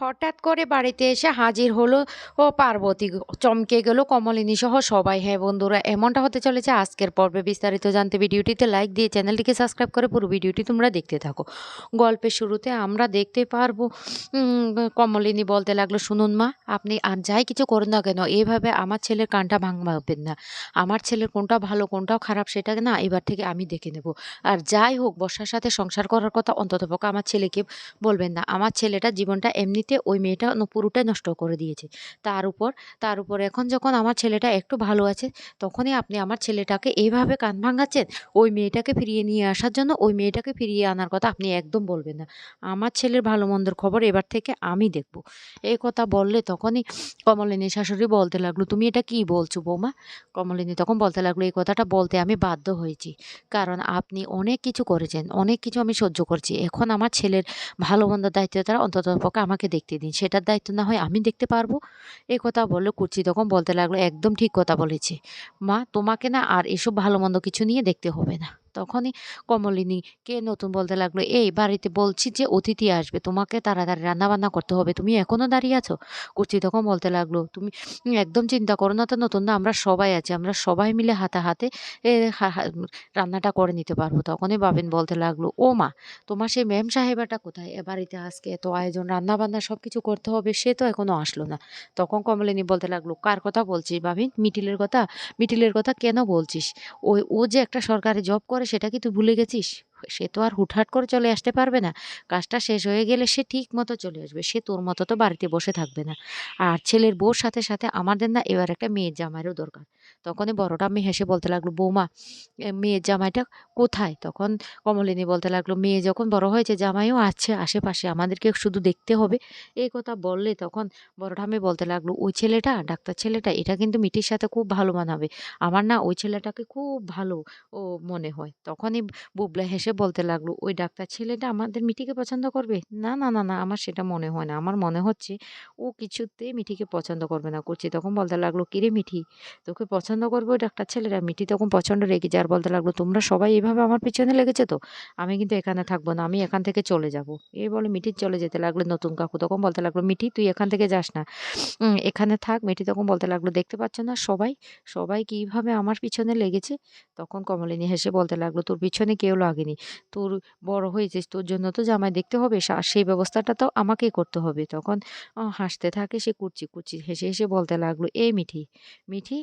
হঠাৎ করে বাড়িতে এসে হাজির হলো ও পার্বতী। চমকে গেল কমলিনী সহ সবাই। হ্যাঁ বন্ধুরা, এমনটা হতে চলেছে আজকের পর্বে। বিস্তারিত জানতে ভিডিওটিতে লাইক দিয়ে চ্যানেলটিকে সাবস্ক্রাইব করে পুরো ভিডিওটি তোমরা দেখতে থাকো। গল্পের শুরুতে আমরা দেখতে পারব কমলিনী বলতে লাগল, শুনুন মা, আপনি আর যাই কিছু করেন না কেন এইভাবে আমার ছেলের কানটা ভাঙবেন না। আমার ছেলের কোনটা ভালো, কোনটাও খারাপ, সেটা না, এবার থেকে আমি দেখে নেব। আর যাই হোক, বর্ষার সাথে সংসার করার কথা অন্তত অন্ততপক্ষে আমার ছেলেকে বলবেন না। আমার ছেলেটার জীবনটা এমনিতে ওই মেয়েটা পুরোটাই নষ্ট করে দিয়েছে। তার উপর তার উপর এখন যখন আমার ছেলেটা একটু ভালো আছে, তখনই আপনি আমার ছেলেটাকে এইভাবে কান ভাঙাচ্ছেন? ওই মেয়েটাকে ফিরিয়ে নিয়ে আসার জন্য ওই মেয়েটাকে ফিরিয়ে আনার কথা আপনি একদম বলবেন না। আমার ছেলের ভালো মন্দের খবর এবার থেকে আমি দেখব। এই কথা বললে তখনই কমলিনী শাশুড়ি বলতে লাগল, তুমি এটা কি বলছো বৌমা? কমলিনী তখন বলতে লাগল, এই কথাটা বলতে আমি বাধ্য হয়েছি। কারণ আপনি অনেক কিছু করেছেন, অনেক কিছু আমি সহ্য করছি। এখন আমার ছেলের ভালো মন্দ দায়িত্বটা অন্তত পক্ষে আমাকে দেখতে দিন, সেটার দায়িত্ব না হয় আমি দেখতে পারব। এ কথা বলল কুচি তখন বলতে লাগল, একদম ঠিক কথা বলেছে। মা, তোমাকে না আর এসব ভালো মন্দ কিছু নিয়ে দেখতে হবে না। তখনই কমলিনী, কে নতুন বলতে লাগল? এই, বাড়িতে বলছি যে অতিথি আসবে, তোমাকে তাড়াতাড়ি রান্না বান্না করতে হবে, তুমি এখনও দাঁড়িয়ে আছো? কুচি তখন বলতে লাগল, তুমি একদম চিন্তা করো না তো, নতুন না, আমরা সবাই আছি, আমরা সবাই মিলে হাতে হাতে রান্নাটা করে নিতে পারব। তখনই বাবিন বলতে লাগল, ও মা, তোমার সেই ম্যাম সাহেবাটা কোথায়? এ বাড়িতে আজকে এত আয়োজন রান্না বান্না সব কিছু করতে হবে, সে তো এখনও আসলো না। তখন কমলিনী বলতে লাগল, কার কথা বলছিস ভাবিন মিটিলের কথা মিটিলের কথা কেন বলছিস? ওই, ও যে একটা সরকারি জব করে সেটা কি তুই ভুলে গেছিস? সে তো আর হুটহাট করে চলে আসতে পারবে না। কাজটা শেষ হয়ে গেলে সে ঠিক মতো চলে আসবে। সে তোর মতো তো বাড়িতে বসে থাকবে না। আর ছেলের বউর সাথে সাথে আমাদের না এবার একটা মেয়ের জামাইয়েরও দরকার। তখনই বড়টা মেয়ে হেসে বলতে লাগল, বৌমা মেয়ের জামাইটা কোথায়? তখন কমলিনী বলতে লাগল, মেয়ে যখন বড় হয়েছে জামাইও আছে আশেপাশে, আমাদেরকে শুধু দেখতে হবে। এই কথা বললে তখন বড় ঠাম্মি বলতে লাগল, ওই ছেলেটা, ডাক্তার ছেলেটা, এটা কিন্তু মিটির সাথে খুব ভালো মানাবে। আমার না ওই ছেলেটাকে খুব ভালো ও মনে হয়। তখনই বুবলা হেসে বলতে লাগল, ওই ডাক্তার ছেলেটা আমাদের মিটিকে পছন্দ করবে? না না না না, আমার সেটা মনে হয় না। আমার মনে হচ্ছে ও কিছুতেই মিঠিকে পছন্দ করবে না করছি। তখন বলতে লাগল কিরে মিঠি, তোকে পছন্দ করবে ওই ডাক্তার ছেলেরা মিঠি তখন প্রচণ্ড রেগে যায় আর বলতে লাগল, তোমরা সবাই এভাবে আমার পিছনে লেগেছে তো? আমি কিন্তু এখানে থাকব না, আমি এখান থেকে চলে যাব। এই বলে মিঠি চলে যেতে লাগল নতুন কাকু। তখন বলতে লাগল, মিঠি, তুই এখান থেকে যাস না। এখানে থাক। মিঠি তখন বলতে লাগল, দেখতে পাচ্ছ না সবাই? সবাই কীভাবে আমার পিছনে লেগেছে? তখন কমলিনী হেসে বলতে লাগল, তোর পিছনে কেউ লাগেনি। তোর বড় হয়েছিস, তোর জন্য তো জামাই দেখতে হবে আর সেই ব্যবস্থাটা তো আমাকেই করতে হবে। তখন হাসতে থাকে, সে কুচি কুচি হেসে হেসে বলতে লাগল এ মিঠি মিঠি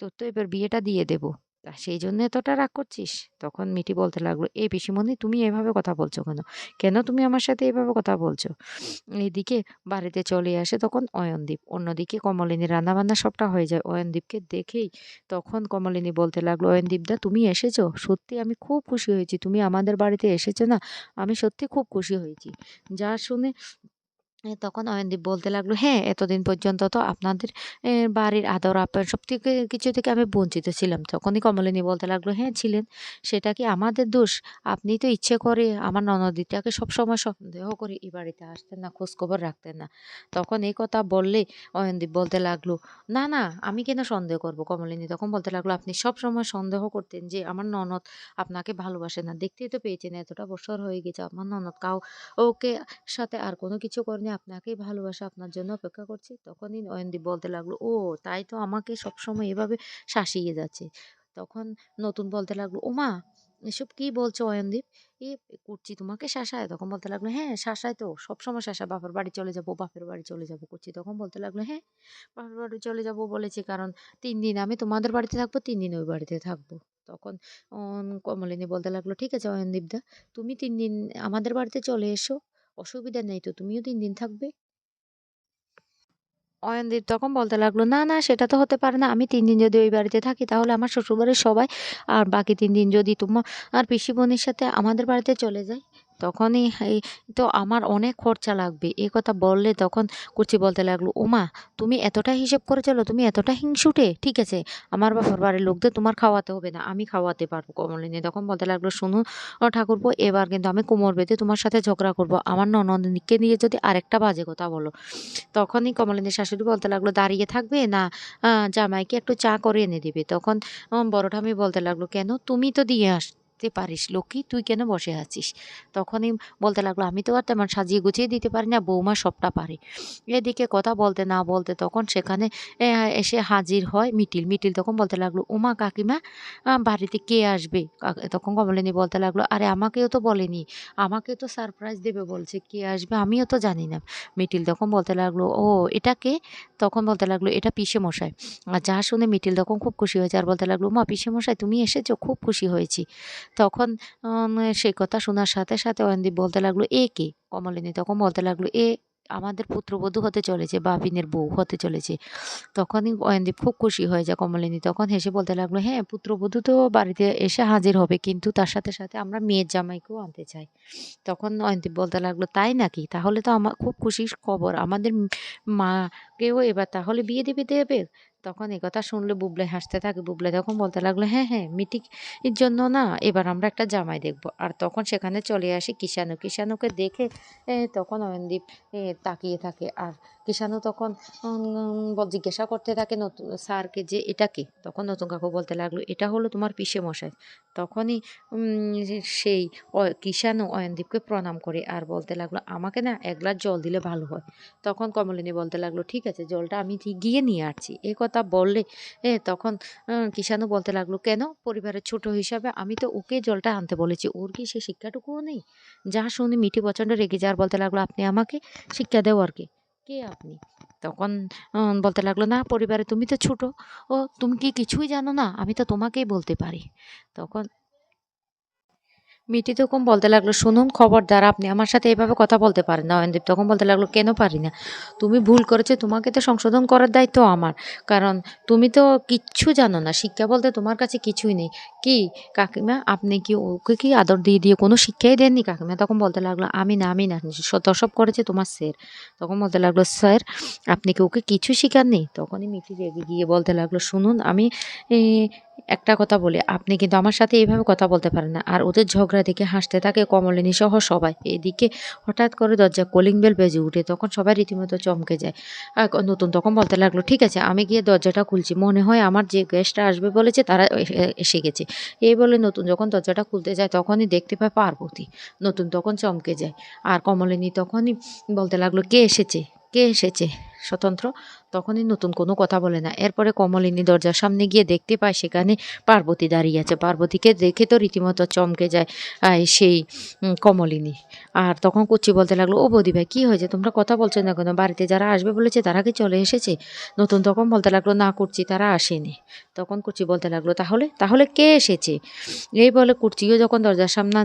তোর তো এবার বিয়েটা দিয়ে দেবো। তা সেই জন্য এতটা রাগ করছিস? তখন মিঠি বলতে লাগল এই পিসিমণি, তুমি এভাবে কথা বলছো কেন? কেন তুমি আমার সাথে এভাবে কথা বলছো? এইদিকে বাড়িতে চলে আসে তখন অয়নদীপ। অন্যদিকে কমলিনী রান্নাবান্না সবটা হয়ে যায়। অয়নদীপকে দেখেই তখন কমলিনী বলতে লাগল অয়নদীপদা তুমি এসেছ? সত্যি আমি খুব খুশি হয়েছি। তুমি আমাদের বাড়িতে এসেছ না? আমি সত্যি খুব খুশি হয়েছি। যা শুনে তখন অয়নদীপ বলতে লাগল হ্যাঁ এতদিন পর্যন্ত তো আপনাদের বাড়ির আদর আপ্যায়ন সব থেকে কিছু থেকে আমি বঞ্চিত ছিলাম। তখনই কমলিনী বলতে লাগল হ্যাঁ ছিলেন। সেটা কি আমাদের দোষ? আপনি তো ইচ্ছে করে আমার ননদিটাকে সবসময় সন্দেহ করে এই বাড়িতে আসতেন না, খোঁজখবর রাখতেন না। তখন এই কথা বললে অয়নদীপ বলতে লাগল, না না, আমি কেন সন্দেহ করব? কমলিনী তখন বলতে লাগল, আপনি সব সময় সন্দেহ করতেন যে আমার ননদ আপনাকে ভালোবাসে না। দেখতেই তো পেয়েছেন, এতটা বছর হয়ে গেছে। আমার ননদ কাউ ওকে সাথে আর কোনো কিছু করেনি। আপনাকেই ভালোবাসা, আপনার জন্য অপেক্ষা করছি। তখনই নয়নদীপ বলতে লাগল, ও, তাই তো আমাকে সবসময় এভাবে শাসিয়ে যাচ্ছে। তখন নতুন বলতে লাগল ও মা এসব কি বলছো অয়নদীপ? এ, করছি তোমাকে শাসায়। তখন বলতে লাগল হ্যাঁ শাসায় তো, সবসময় শাসায়। বাপের বাড়ি চলে যাব, বাপের বাড়ি চলে যাব করছি। তখন বলতে লাগল হ্যাঁ বাপের বাড়ি চলে যাব বলেছি, কারণ তিন দিন আমি তোমাদের বাড়িতে থাকব, তিন দিন ওই বাড়িতে থাকব। তখন কমলিনী বলতে লাগল, ঠিক আছে অয়নদীপদা তুমি তিন দিন আমাদের বাড়িতে চলে এসো। অসুবিধা নেই তো, তুমিও তিন দিন থাকবে। অয়নদীপ তখন বলতে লাগল, না না, সেটা তো হতে পারে না, আমি তিন দিন যদি ওই বাড়িতে থাকি, তাহলে আমার শ্বশুরবাড়ির সবাই আর বাকি তিন দিন যদি তোমার আর পিসি বোনের সাথে আমাদের বাড়িতে চলে যাই তখনই এই তো আমার অনেক খরচা লাগবে। এই কথা বললে তখন কুচি বলতে লাগল ওমা তুমি এতটা হিসেব করে চলো তুমি এতটা হিংসুটে ঠিক আছে? আমার বাবার বাড়ির লোকদের তোমার খাওয়াতে হবে না আমি খাওয়াতে পারব কমলিনী। তখন বলতে লাগল শুনো ও ঠাকুরপো এবার কিন্তু আমি কোমর বেঁধে তোমার সাথে ঝগড়া করব। আমার ননদিনীকে নিয়ে যদি আরেকটা বাজে কথা বলো। তখনই কমলিনীর শাশুড়ি বলতে লাগল দাঁড়িয়ে থাকবে না জামাইকে একটু চা করে এনে দিবে। তখন উম, বড় ঠাম্মি বলতে লাগল কেন? তুমি তো দিয়ে আস থাকতে পারিস। লক্ষ্মী, তুই কেন বসে আছিস? তখনই বলতে লাগল, আমি তো আর তেমন সাজিয়ে গুছিয়ে দিতে পারি না, বৌমা সবটা পারে। এদিকে কথা বলতে না বলতে তখন সেখানে এসে হাজির হয় মিটিল। মিটিল তখন বলতে লাগল উমা কাকিমা বাড়িতে কে আসবে? তখন কমলিনী বলতে লাগল, আরে আমাকেও তো বলেনি, আমাকে তো সারপ্রাইজ দেবে বলছে, কে আসবে আমিও তো জানি না। মিটিল তখন বলতে লাগল, ও, এটা কে? তখন বলতে লাগল, এটা পিসে মশাই আর যা শুনে মিটিল তখন খুব খুশি হয়েছে আর বলতে লাগল মা পিসে মশাই তুমি এসেছ, খুব খুশি হয়েছি। তখন সেই কথা শোনার সাথে সাথে অয়নদীপ বলতে লাগল, এ কে? কমলিনী তখন বলতে লাগল, এ আমাদের পুত্রবধূ হতে চলেছে বাপিনের বউ হতে চলেছে। তখনই অয়নদীপ খুব খুশি হয়ে যায় কমলিনী, তখন হেসে বলতে লাগল হ্যাঁ পুত্রবধূ তো বাড়িতে এসে হাজির হবে, কিন্তু তার সাথে সাথে আমরা মেয়ের জামাইকেও আনতে চাই। তখন অয়নদীপ বলতে লাগল, তাই নাকি? তাহলে তো আমার খুব খুশির খবর। আমাদের মাকেও এবার তাহলে বিয়ে দিবে দেবে? তখন এ কথা শুনলে বুবলে হাসতে থাকে। বুবলে তখন বলতে লাগল হ্যাঁ হ্যাঁ মিটিং এর জন্য না, এবার আমরা একটা জামাই দেখব। আর তখন সেখানে চলে আসি কিষানু। কিষানুকে দেখে তখন অয়নদীপ তাকিয়ে থাকে। আর কিষানু তখন জিজ্ঞাসা করতে থাকে নতুন স্যারকে যে এটা কে? তখন নতুন কাকু বলতে লাগল এটা হলো তোমার পিসে মশাই। তখনই সেই অয়- কিষানু অয়নদীপকে প্রণাম করে আর বলতে লাগল আমাকে না এক গ্লাস জল দিলে ভালো হয়। তখন কমলিনী বলতে লাগল ঠিক আছে জলটা আমি গিয়ে নিয়ে আসছি। এ কথা বললে এ তখন আহ, কিষানু বলতে লাগল কেন? পরিবারের ছোট হিসাবে আমি তো ওকে জলটা আনতে বলেছি। ওর কি সে শিক্ষাটুকুও নেই? যা শুনে মিঠি প্রচণ্ড রেগে যাওয়ার বলতে লাগল আপনি আমাকে শিক্ষা দেওয়ার কে। কে আপনি? তখন বলতে লাগল, না, পরিবারে তুমি তো ছোটো। ও, তুমি কি কিছুই জানো না? আমি তো তোমাকেই বলতে পারি। তখন মিটি তখন বলতে লাগল, শুনুন খবরদার, আপনি আমার সাথে এভাবে কথা বলতে পারেন না। অয়নদীপ তখন বলতে লাগল, কেন পারি না? তুমি ভুল করেছ, তোমাকে তো সংশোধন করার দায়িত্ব আমার। কারণ তুমি তো কিচ্ছু জানো না, শিক্ষা বলতে তোমার কাছে কিছুই নেই। কি, কাকিমা, আপনি কি ওকে কি আদর দিয়ে দিয়ে কোনো শিক্ষাই দেননি? কাকিমা তখন বলতে লাগল, আমি না আমি না সব করেছে তোমার স্যার। তখন বলতে লাগল, স্যার, আপনি কি ওকে কিছু শেখাননি? তখনই মিটি রেগে গিয়ে বলতে লাগল, শুনুন, আমি একটা কথা বলি, আপনি কিন্তু আমার সাথে এইভাবে কথা বলতে পারেন না। আর ওদের ঝগড়া দেখে হাসতে থাকে কমলিনী সহ সবাই। এদিকে হঠাৎ করে দরজা কলিং বেল বেজে উঠে, তখন সবাই রীতিমতো চমকে যায়। আর নতুন তখন বলতে লাগল, ঠিক আছে, আমি গিয়ে দরজাটা খুলছি। মনে হয় আমার যে গেস্টটা আসবে বলেছে, তারা এসে গেছে। এই বলে নতুন যখন দরজাটা খুলতে যায়, তখনই দেখতে পায় পার্বতী। নতুন তখন চমকে যায়। আর কমলিনী তখনই বলতে লাগল, কে এসেছে? কে এসেছে? স্বতন্ত্র তখনই নতুন কোনো কথা বলে না। এরপরে কমলিনী দরজার সামনে গিয়ে দেখতে পায় সেখানে পার্বতী দাঁড়িয়ে আছে। পার্বতীকে দেখে তো রীতিমতো চমকে যায় সেই কমলিনী। আর তখন কুচি বলতে লাগল, ও বৌদি ভাই, কী হয়েছে? তোমরা কথা বলছো না কেন? বাড়িতে যারা আসবে বলেছে তারা কি চলে এসেছে? নতুন তখন বলতে লাগল, না কুর্চি তারা আসেনি। তখন কুচি বলতে লাগল, তাহলে তাহলে কে এসেছে? এই বলে কুর্চিও যখন দরজার সামনে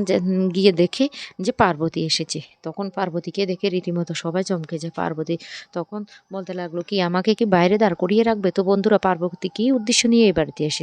গিয়ে দেখে যে পার্বতী এসেছে, তখন পার্বতীকে দেখে রীতিমতো সবাই চমকে যায়। পার্বতী তখন বলতে লাগল, কি আমাকে কি বাইরে দাঁড় করিয়ে রাখবে? তো বন্ধুরা পার্বতী কি উদ্দেশ্য নিয়ে এই বাড়িতে এসেছে?